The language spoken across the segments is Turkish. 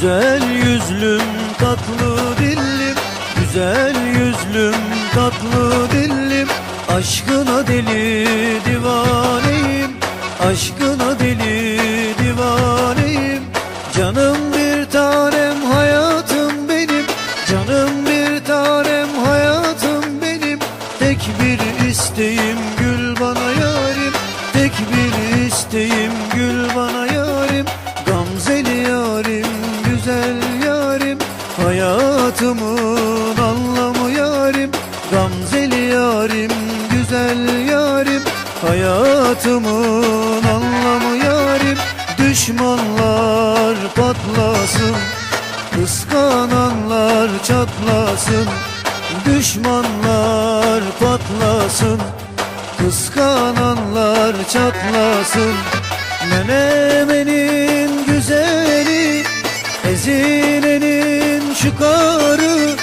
Güzel yüzlüm tatlı dillim. Güzel yüzlüm tatlı dillim. Aşkına deli divaneyim. Aşkına deli divaneyim. Canım bir tanem hayatım benim. Canım bir tanem hayatım benim. Tek bir isteğim gül bana yarim. Tek bir isteğim gül bana patlasın. Kıskananlar çatlasın. Düşmanlar patlasın. Kıskananlar çatlasın. Menemenin güzeli Ezinenin şıkarı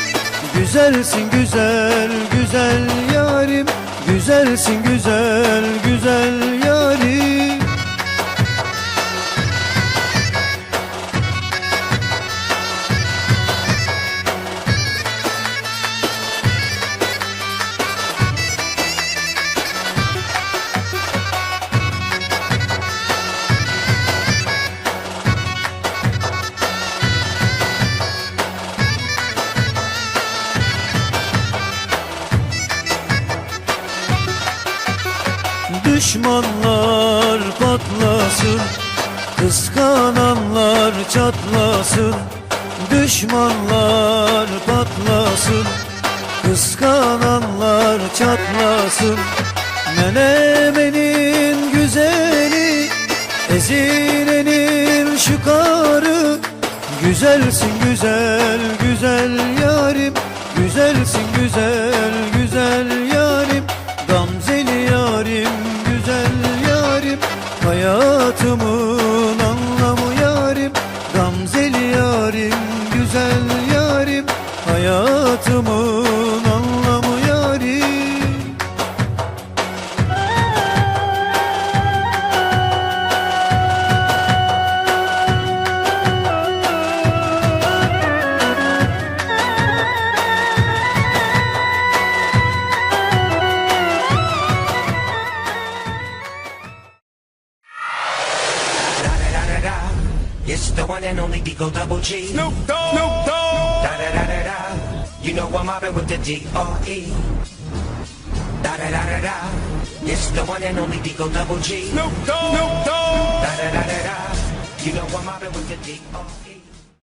Güzelsin güzel güzel yarim. Güzelsin güzel güzel yarim Düşmanlar patlasın Kıskananlar çatlasın Düşmanlar patlasın Kıskananlar çatlasın. Menemenin güzeli Ezinenin şıkarı Güzelsin güzel güzel yarim Güzelsin güzel güzel Hayatımın anlamı yarim Gamzeli yarim güzel yarim. Hayatımın the one and only Digo Double G. Snoop Dogg. Snoop Dogg. Da da da da da. You know I'm mobbing with the D.R.E. Da da da da da. It's the one and only Digo Double G. Snoop Dogg. Snoop Dogg. Da da da da da. You know I'm mobbing with the D.R.E.